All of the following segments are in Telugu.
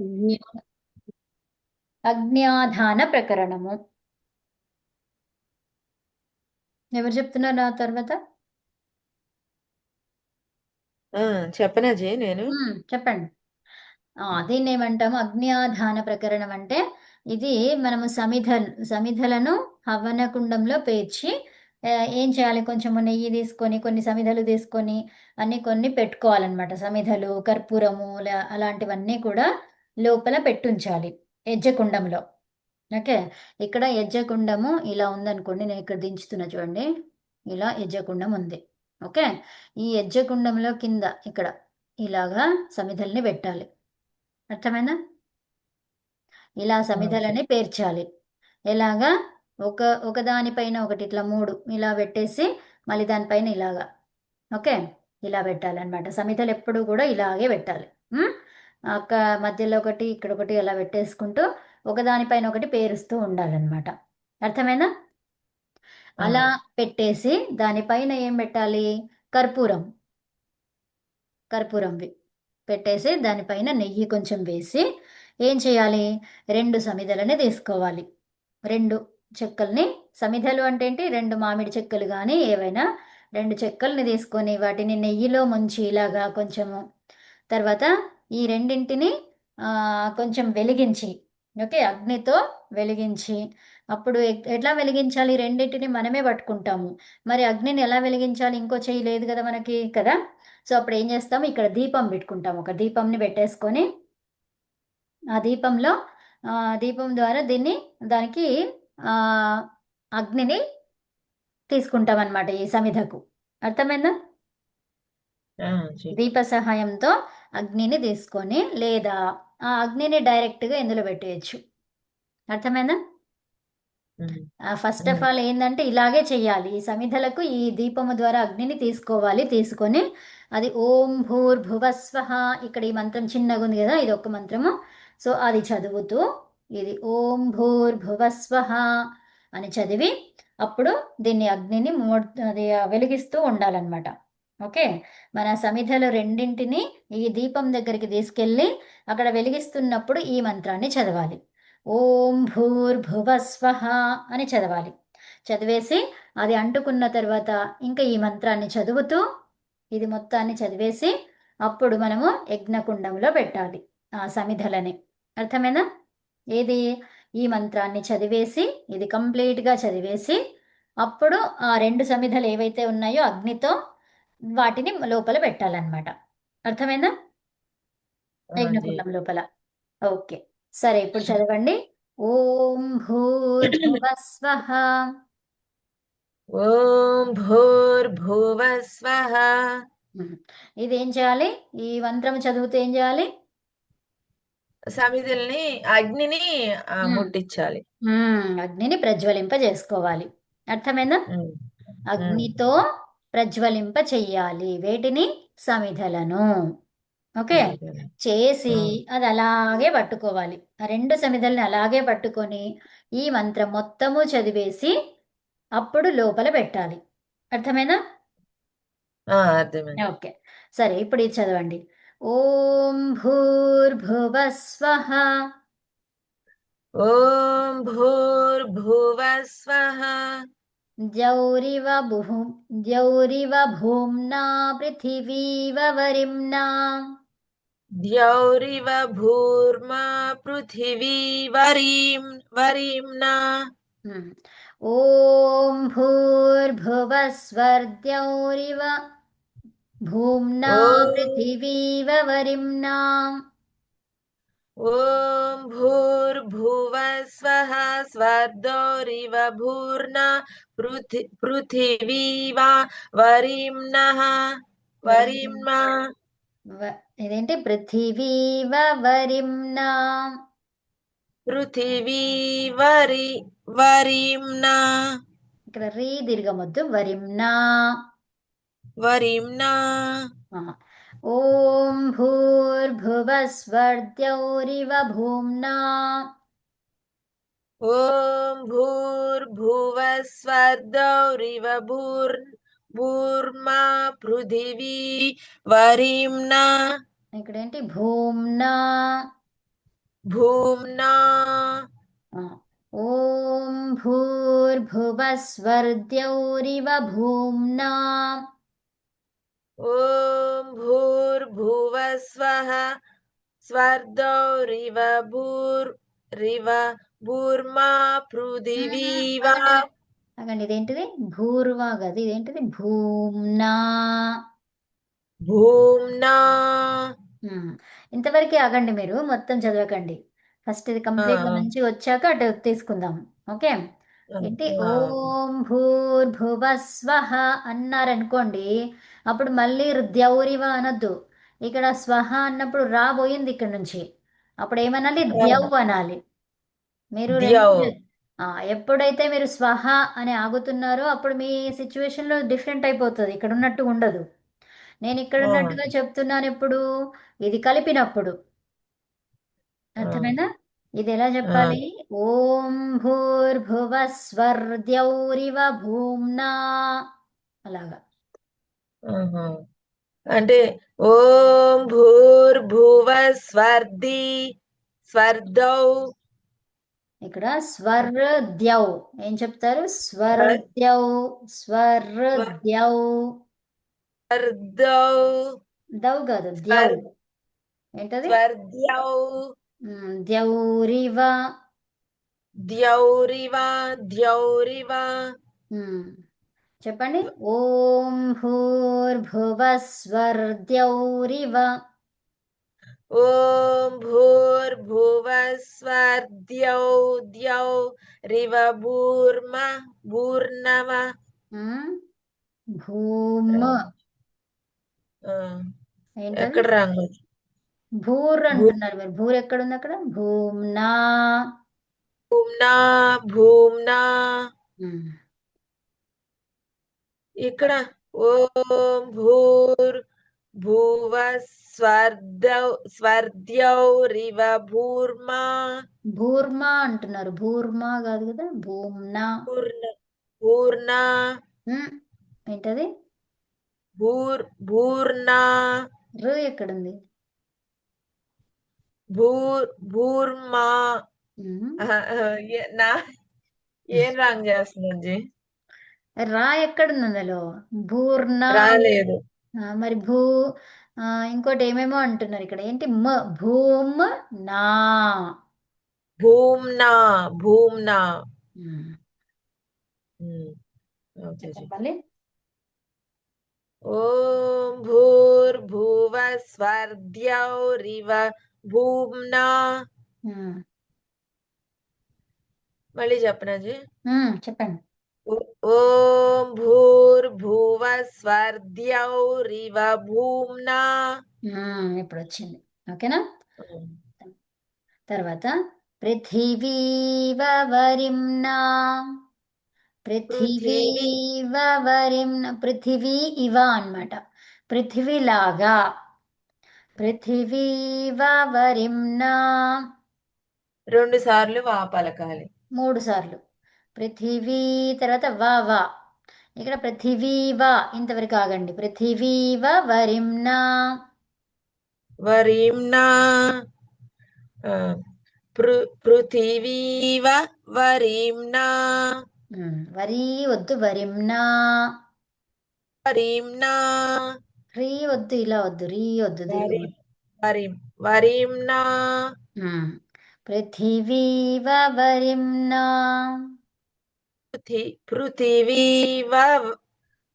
అజ్ఞా- అజ్ఞాధాన ప్రకరణము. ఎవరు చెప్తున్నారు ఆ తర్వాత? ఆ చెప్పనజీ నేను? చెప్పండి. దీన్ని ఏమంటాము అగ్నియాధాన ప్రకరణం అంటే ఇది మనము సమిధ సమిధలను హవనకుండంలో పేర్చి ఏం చేయాలి? కొంచెం నెయ్యి తీసుకొని కొన్ని సమిధలు తీసుకొని అన్ని కొన్ని పెట్టుకోవాలన్నమాట. సమిధలు కర్పూరము అలాంటివన్నీ కూడా లోపల పెట్టుంచాలి యజ్జకుండంలో ఓకే? ఇక్కడ యజ్జకుండము ఇలా ఉందనుకోండి నేను ఇక్కడ దించుతున్నా చూడండి. ఇలా యజ్జకుండం ఉంది. ఓకే? ఈ యజ్జకుండంలో కింద ఇక్కడ ఇలాగా సమిధల్ని పెట్టాలి. అర్థమైందా? ఇలా సమిధలని పేర్చాలి. ఎలాగా? ఒక ఒకదానిపైన ఒకటి ఇట్లా మూడు ఇలా పెట్టేసి మళ్ళీ దానిపైన ఇలాగా. ఓకే? ఇలా పెట్టాలన్నమాట. సమిధలు ఎప్పుడు కూడా ఇలాగే పెట్టాలి? అక్క మధ్యలో ఒకటి ఇక్కడ ఒకటి ఇలా పెట్టేసుకుంటూ ఒకదానిపైన ఒకటి పేరుస్తూ ఉండాలన్నమాట. అర్థమైందా? అలా పెట్టేసి దానిపైన ఏం పెట్టాలి? కర్పూరం. కర్పూరం పెట్టేసి దానిపైన నెయ్యి కొంచెం వేసి ఏం చేయాలి? రెండు సమిధలని తీసుకోవాలి. రెండు చెక్కల్ని. సమిధలు అంటే ఏంటి? రెండు మామిడి చెక్కలు కానీ ఏవైనా రెండు చెక్కల్ని తీసుకొని వాటిని నెయ్యిలో ముంచి ఇలాగా కొంచెము తర్వాత ఈ రెండింటిని కొంచెం వెలిగించి ఓకే అగ్నితో వెలిగించి. అప్పుడు ఎట్లా వెలిగించాలి? రెండింటిని మనమే పట్టుకుంటాము. మరి అగ్నిని ఎలా వెలిగించాలి? ఇంకో చెయ్యి లేదు కదా మనకి కదా? సో అప్పుడు ఏం చేస్తాము? ఇక్కడ దీపం పెట్టుకుంటాము. ఒక దీపంని పెట్టేసుకొని ఆ దీపంలో దీపం ద్వారా దీన్ని దానికి అగ్నిని తీసుకుంటాం అనమాట ఈ సమిధకు. అర్థమైందా? దీప సహాయంతో అగ్నిని తీసుకొని లేదా ఆ అగ్నిని డైరెక్ట్గా ఇందులో పెట్టేయచ్చు. అర్థమైందా? ఫస్ట్ ఆఫ్ ఆల్ ఏంటంటే ఇలాగే చెయ్యాలి. ఈ సమిధలకు ఈ దీపము ద్వారా అగ్నిని తీసుకోవాలి తీసుకొని అది ఓం భూర్భువస్వహ ఇక్కడ ఈ మంత్రం చిన్నగా ఉంది కదా ఇది ఒక మంత్రము. సో అది చదువుతూ ఇది ఓం భూర్భువస్వహ అని చదివి అప్పుడు దీన్ని అగ్నిని మూ అది వెలిగిస్తూ ఉండాలన్నమాట. ఓకే? మన సమిధలు రెండింటిని ఈ దీపం దగ్గరికి తీసుకెళ్ళి అక్కడ వెలిగిస్తున్నప్పుడు ఈ మంత్రాన్ని చదవాలి. ఓం భూర్భువస్వహ అని చదవాలి. చదివేసి అది అంటుకున్న తర్వాత ఇంకా ఈ మంత్రాన్ని చదువుతూ ఇది మొత్తాన్ని చదివేసి అప్పుడు మనము యజ్ఞకుండంలో పెట్టాలి ఆ సమిధలని అర్థమేనా ఏది? ఈ మంత్రాన్ని చదివేసి ఇది కంప్లీట్గా చదివేసి అప్పుడు ఆ రెండు సమిధలు ఏవైతే ఉన్నాయో అగ్నితో వాటిని లోపల పెట్టాలన్నమాట. అర్థమైందా? లోపల. ఓకే. సరే ఇప్పుడు చదవండి. ఓం భూర్భువస్వహ. ఓం భూర్భువస్వః ఇది ఏం చేయాలి? ఈ మంత్రం చదువుతూ ఏం చేయాలి? సమిధుల్ని అగ్నిని. ముట్టించాలి. అగ్నిని ప్రజ్వలింప చేసుకోవాలి అర్థమైందా. అగ్నితో ప్రజ్వలింప చెయ్యాలి వేటిని సమిధలను. ఓకే. చేసి. అది అలాగే పట్టుకోవాలి. ఆ రెండు సమిధల్ని అలాగే పట్టుకొని ఈ మంత్రం మొత్తము చదివేసి అప్పుడు లోపల పెట్టాలి. అర్థమైనా ఓకే. సరే ఇప్పుడు ఇది చదవండి. ఓం భూర్భువస్వహ. ఓం భూర్భువస్వః ద్యౌరివ భూ ద్యౌరివ భూమ్నా పృథివీవ వరిమ్నా ద్యౌరివ భూర్మా పృథివీ వరీం వరీంనా హ్మ్. ఓం భూర్భువస్వర్ద్యౌరివ భూమ్నా ఓం పృథివీవ వరిమ్నా భూర్భువస్వః స్వర్దోరివ భూర్నా పృథి పృథివీ వా వరీంనః వరీంనా వ- ఇదేంటి పృథివీవ వరిమ్నా పృథివీ వరి వరీంనా ఇక్కడ రీ దీర్ఘమొద్దు వరిమ్నా వరీంనా ఓం భూర్భువస్వర్ద్యౌరివ భూమ్నా ఓం భూర్భువస్వర్దౌరివ భూర్ భూర్మా పృథివీ వరీంనా ఇక్కడ ఏంటి భూమ్నా। భూమ్నా। ఓం భూర్భువः స్వర్ద్యౌరివ భూమ్నా। ॐ भूर्भुवः स्वः स्वर्दौरिव भूर्रिव भूर्मा पृथिवीवा అగండి ఇదేంటిది భూర్వా కదా ఇదేంటిది భూమ్నా భూమ్నా ఉమ్. ఇంతవరకే ఆగండి మీరు మొత్తం చదవకండి ఫస్ట్ ఇది కంప్లీట్ గా ఆ. మంచిగా వచ్చాక అటు తీసుకుందాం ఓకే ఏంటి ఓం భూర్భువ స్వహ అన్నారనుకోండి అప్పుడు మళ్ళీ ద్యౌరివ అనొద్దు. ఇక్కడ స్వహ అన్నప్పుడు రా పోయింది ఇక్కడ నుంచి. అప్పుడు ఏమనాలి? ద్యౌ అనాలి. మీరు ఎప్పుడైతే మీరు స్వహ అని ఆగుతున్నారో అప్పుడు మీ సిచ్యువేషన్లో డిఫరెంట్ అయిపోతుంది. ఇక్కడ ఉన్నట్టు ఉండదు. నేను ఇక్కడ. ఉన్నట్టుగా చెప్తున్నాను ఎప్పుడు? ఇది కలిపినప్పుడు. అర్థమైందా? ఇది ఎలా చెప్పాలి? ఓం భూర్భువ స్వర్ద్యౌరివ భూమ్నా అలాగా. అంటే ఓం భూర్భువ స్వర్ది. స్వర్దౌ ఇక్కడ స్వర్ద్యౌ. ఏం చెప్తారు? స్వర్ద్యౌ స్వర్ద్యౌ. స్వర్దౌ. దౌ కాదు ద్యౌ. ఏంటది? స్వర్ద్యౌ. ద్యౌరివ ద్యౌరివ ద్యౌరివ చెప్పండి. ఓం భూర్భువ స్వర్ద్యౌరివ ఓం భూర్భువ స్వర్ద్యౌ ద్యౌ రివ భూర్మ భూర్ణవ. ఉమ్, భూమ్. ఎక్కడ రంగు? భూర్ అంటున్నారు మీరు. భూర్ ఎక్కడుంది అక్కడ? భూమ్నా. భూమ్నా భూమ్నా. ఇక్కడ ఓం భూర్ భువ స్వర్దౌ స్వర్ద్యౌ రివ భూర్మా. భూర్మా అంటున్నారు. భూర్మా కాదు కదా? భూమ్నా. పూర్ణ ఏంటది? భూర్ భూర్ణా. రు ఎక్కడుంది? భూర్ భూర్మా నా ఏం రాంగ్ చేస్తున్నాను జీ రా ఎక్కడుంది అందులో భూర్నా రాలేదు మరి భూ ఇంకోటి ఏమేమో అంటున్నారు ఇక్కడ. ఏంటి? మ భూమ్ నా. భూమ్నా భూమ్నా. ఉమ్, ఉమ్, ఓకే జీ. చెప్పాలి ఓం భూర్భువ స్వర్ద్యౌ రివ. భూమ్నా? మళ్ళీ చెప్పనా జీ? ఉమ్, చెప్పండి. ఓ- భూర్భువ స్వర్ద్యౌ రివ భూమ్నా? ఇప్పుడు వచ్చింది ఓకేనా? తర్వాత పృథివీవ వరిమ్నా పృథివీవ వరిమ్న పృథివీ ఇవ అన్నమాట పృథివీలాగా. పృథివీవ వరిమ్నా రెండు సార్లు వా పలకాలి. మూడు సార్లు. పృథివీ తర్వాత వా వా ఇక్కడ పృథివీవ ఇంతవరకు ఆగండి. పృథివీవ వరిమ్నా వరిమ్నా పృథివీవ వరిమ్నా వరీ వద్దు వరిమ్నా వరిమ్నా రీ వద్దు ఇలా వద్దు. రీ వద్దు. వరి వరిం వరిమ్నా ఉమ్. పృథివీవ వరిమ్నా పృథి పృథివీవ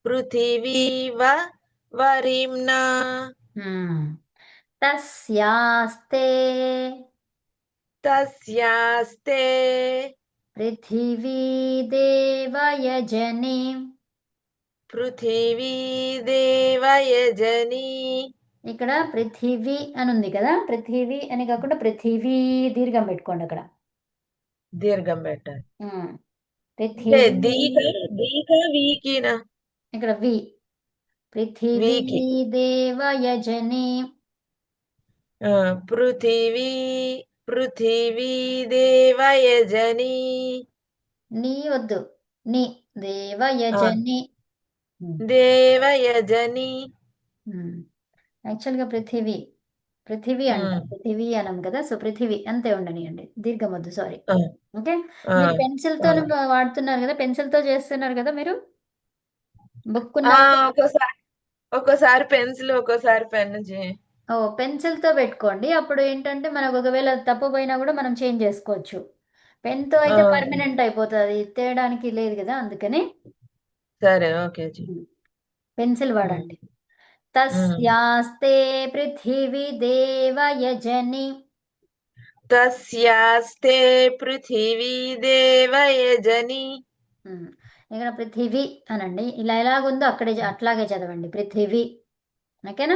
పృథివీవ వరిమ్నా ఉమ్. తస్యాస్తే తస్యాస్తే పృథివీ దేవయజని పృథివీ దేవయజని ఇక్కడ పృథివీ అని ఉంది కదా? పృథివీ అని కాకుండా పృథివీ దీర్ఘం పెట్టుకోండి అక్కడ. దీర్ఘం పెట్టాలి. ఇక్కడ వి. పృథివీ దేవయజని. పృథివీ పృథివీ దేవయజని. నీ వద్దు. ని. దేవయజని. దేవయజని. యాక్చువల్గా పృథివీ పృథివీ అంటాం. పృథివీ అనం కదా? సో పృథివీ అంతే ఉండనియండి. దీర్ఘమొద్దు సారీ. ఓకే? మీరు పెన్సిల్తో. వాడుతున్నారు కదా? పెన్సిల్తో చేస్తున్నారు కదా మీరు? బుక్ ఒక్కోసారి ఒక్కోసారి పెన్సిల్ ఒక్కోసారి పెన్ ఓ పెన్సిల్తో పెట్టుకోండి. అప్పుడు ఏంటంటే మనకు ఒకవేళ తప్పు కూడా మనం చేంజ్ చేసుకోవచ్చు. పెన్తో అయితే పర్మనెంట్ అయిపోతుంది. తేయడానికి లేదు కదా అందుకని. సరే ఓకే పెన్సిల్ వాడండి. తస్యాస్తే పృథివీ దేవయజని తస్యాస్తే పృథివీ దేవయజని. ఇక్కడ పృథివీ అనండి ఇలా ఎలాగుందో అక్కడే అట్లాగే చదవండి పృథివీ ఓకేనా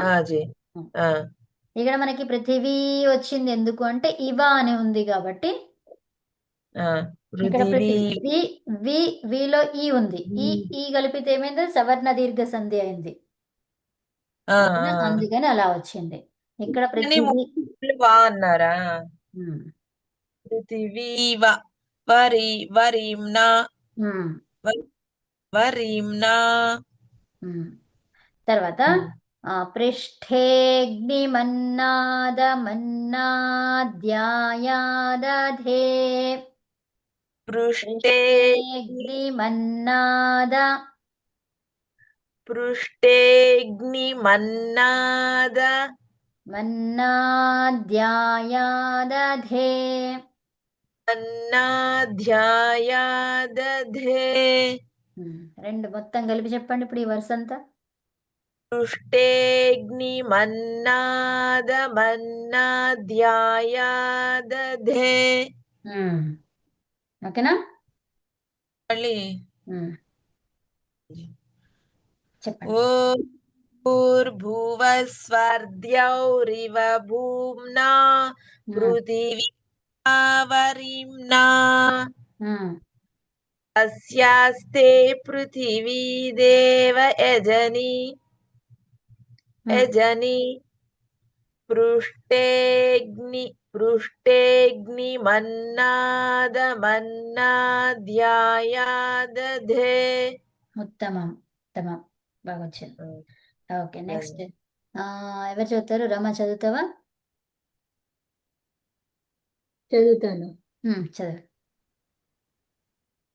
ఇక్కడ మనకి పృథివీ వచ్చింది ఎందుకు అంటే ఇవ అని ఉంది కాబట్టి ఆ ఇక్కడ పృథివీ వి విలో ఈ ఉంది ఈ ఈ కలిపితే ఏమైంది సవర్ణ దీర్ఘ సంధి అయింది. అందుకని అలా వచ్చింది. ఇక్కడ ముందు వా అన్నారా? పృథివీవ వరి వరిమ్నా ఉమ్. తర్వాత పృష్ఠేగ్నిమన్నాదమన్నాద్యాయాదధే పృష్ఠేగ్నిమన్నాద మన్నాద్యాయాదధే అన్నాధ్యాయాదధే ఉమ్, రెండు మొత్తం కలిపి చెప్పండి ఇప్పుడు ఈ వరుస అంతా. పృష్టేగ్నిమన్నాదమన్నాధ్యాయాదధే ఉమ్. ఓకేనా? మళ్ళీ. చెప్పండి. ఓ భూర్భువస్వర్ద్యౌరివ భూమ్నా పృథివీవరిమ్నా తస్యాస్తే పృథివీ దేవ యజని. యజని పృష్టేగ్ని పృష్టేగ్నిమన్నాదమన్నాధ్యాయాదధే. ఉత్తమం ఉత్తమం. బాగా వచ్చింది ఓకే నెక్స్ట్. ఎవరు చదువుతారు? రమ చదువుతావా? చదువుతాను. చదువు.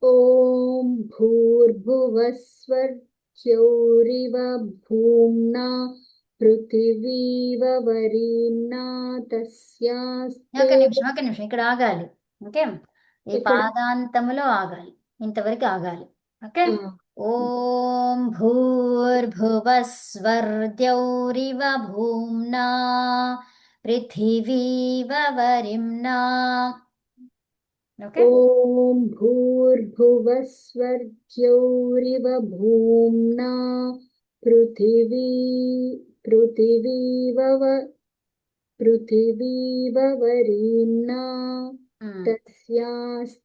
ఓం భూర్భువస్వర్చౌరివ భూమ్నా పృథివీవ వరీమ్నా ఒక తస్యాస్తే నిమిషం ఒక నిమిషం. ఇక్కడ ఆగాలి. ఓకే? ఈ పాదాంతములో ఆగాలి. ఇంతవరకు ఆగాలి. ఓకే? ఆ, ఓం భూర్భువస్వర్ద్యౌరివ భూమ్నా పృథివీవ వరిమ్నా ఓకే ఓం భూర్భువస్వర్చౌరివ భూమ్నా పృథివీ పృథివీవ వ-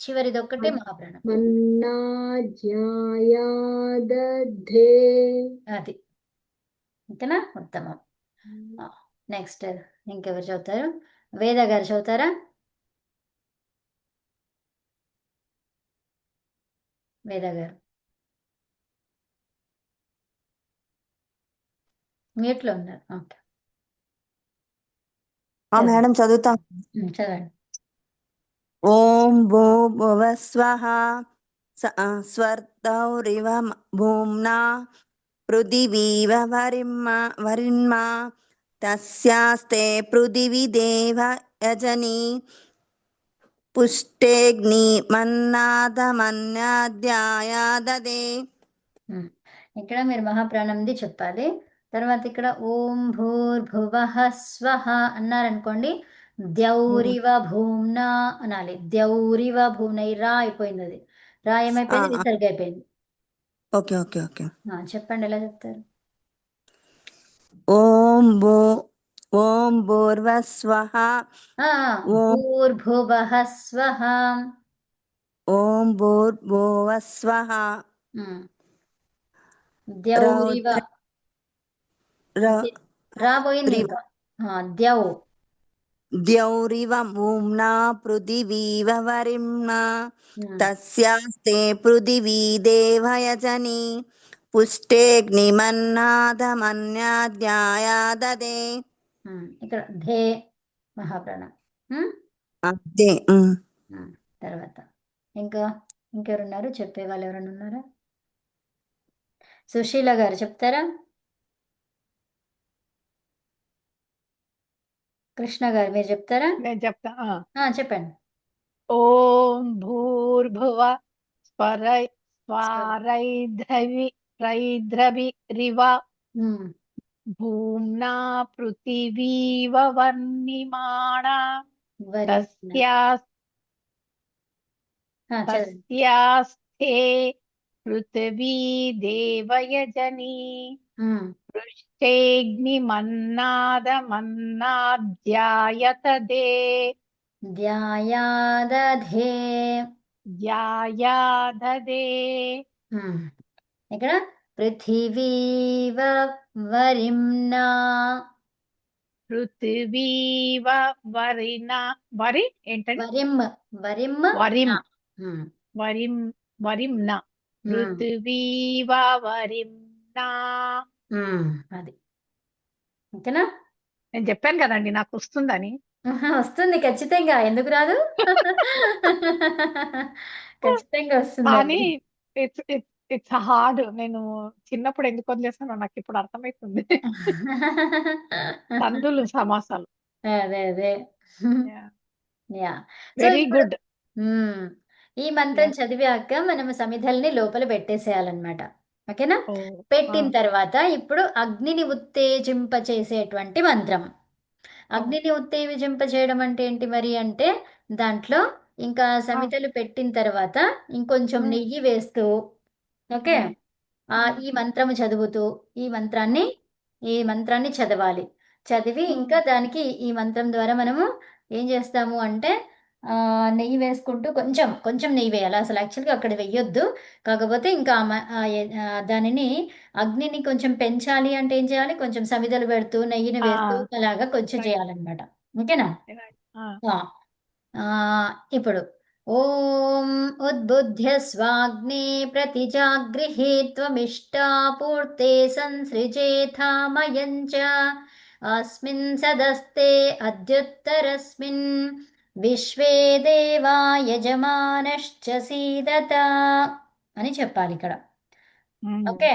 మన్నాదమన్నా ధ్యాయాదధే ఉమ్, మన్నాదమన్నాధ్యాయాదధే ఉమ్. మన్నాధ్యాయాదధే చివరిది ఒక్కటే మహాప్రాణం అది. ఓకేనా? ఉత్తమం. నెక్స్ట్ ఇంకెవరు చదువుతారు? వేద గారు చదువుతారా? వేద గారు. మ్యూట్లో ఉన్నారు. ఓకే. ఆ మేడం చదువుతాం. చదవండి. ఓం భూ భువస్వః స- స్వర్ధౌరివ భూమ్నా పృథివీవ వరిమ్మ వరిన్మ తస్యాస్తే పృథివీ దేవ యజని పుష్టేగ్ని మన్నాదమన్యాధ్యాయాదదే ఉమ్. ఇక్కడ మీరు మహాప్రాణంది చెప్పాలి తర్వాత ఇక్కడ ఓం భూర్భువ స్వహ అన్నారనుకోండి ద్యౌరివ భూమ్నా అనాలి. ద్యౌరివ భూమ్న రా అయిపోయింది అది. రా ఏమైపోయింది. విసర్గ అయిపోయింది. Okay okay okay. చెప్పండి ఎలా చెప్తారు? ఓం భూ ఓం భూర్వస్వః భూర్భువః స్వః ఓం భూర్భువస్వః. ద్యౌరివ రాబోయింది ద్యౌ ద్యౌరివ భూమ్నా పృథివీవ వరిమ్నా ఉమ్. తస్యాస్తే పృథివీ దేవయజని పుష్టేగ్నిమన్నాదమన్యాద్యాయాదదే ఉమ్. ఇక్కడ ధే మహాప్రాణం. అదే. తర్వాత ఇంకా ఇంకెవరున్నారు చెప్పే వాళ్ళు ఎవరైనా ఉన్నారా సుశీల గారు చెప్తారా కృష్ణ గారు మీరు చెప్తారా? నేను చెప్తా ఆ. ఆ, చెప్పండి. ఓం భూర్భువ స్వరై స్వారైధ్రవి రైద్రవి రివ. ఉమ్. భూమ్నా పృథివీవ వర్ణిమాణ. వరి తస్యాస్ ఆ, చదవండి తస్యాస్థే పృథివీ దేవయజని. ఉమ్. పృష్టేగ్నిమన్నాదమన్నాధ్యాయతదే ధ్యాయాదధే ధ్యాయాదదే ఉమ్. ఇక్కడ పృథివీవ వరిమ్నా పృథివీవ వరిన వరి ఏంటండి వరిం వరిం వరిం నా. ఉమ్. వరిం వరింన ఉమ్. పృథివీవ వరింన అది. ఓకేనా నేను చెప్పాను కదండి నాకు వస్తుందని. వస్తుంది ఖచ్చితంగా. ఎందుకు రాదు? ఖచ్చితంగా వస్తుందండి కానీ ఇట్స్ ఇట్స్ ఇట్స్ హార్డ్. నేను చిన్నప్పుడు ఎందుకు వదిలేసానో నాకు ఇప్పుడు అర్థమవుతుంది సందులు సమాసాలు. అదే అదే. యా. Very good. ఈ మంత్రం చదివాక మనం సమిధల్ని లోపల పెట్టేసేయాలన్నమాట. ఓకేనా? పెట్టిన తర్వాత ఇప్పుడు అగ్నిని ఉత్తేజింప చేసేటువంటి మంత్రం అగ్నిని ఉత్తేజింప చేయడం అంటే ఏంటి మరి అంటే దాంట్లో ఇంకా సమితలు పెట్టిన తర్వాత ఇంకొంచెం. నెయ్యి వేస్తూ ఓకే? ఆ ఈ మంత్రము చదువుతూ ఈ మంత్రాన్ని ఈ మంత్రాన్ని చదవాలి. చదివి ఇంకా దానికి ఈ మంత్రం ద్వారా మనము ఏం చేస్తాము అంటే నెయ్యి వేసుకుంటూ కొంచెం కొంచెం నెయ్యి వేయాలి. అసలు యాక్చువల్గా అక్కడ వెయ్యొద్దు కాకపోతే ఇంకా దానిని అగ్నిని కొంచెం పెంచాలి అంటే ఏం చేయాలి? కొంచెం సమిదలు పెడుతూ నెయ్యిని వేస్తూ. అలాగా కొంచెం చేయాలన్నమాట. ఓకేనా? ఇప్పుడు ఓం ఉద్బుద్ధ్య స్వాగ్నే ప్రతిజాగృహే త్వమిష్టాపూర్తే సంసృజేథామయం చ అస్మిన్ సదస్తే అద్యుత్తరస్మిన్. విశ్వే దేవా యజమానశ్చ సీదత అని చెప్పాలి ఇక్కడ. ఓకే.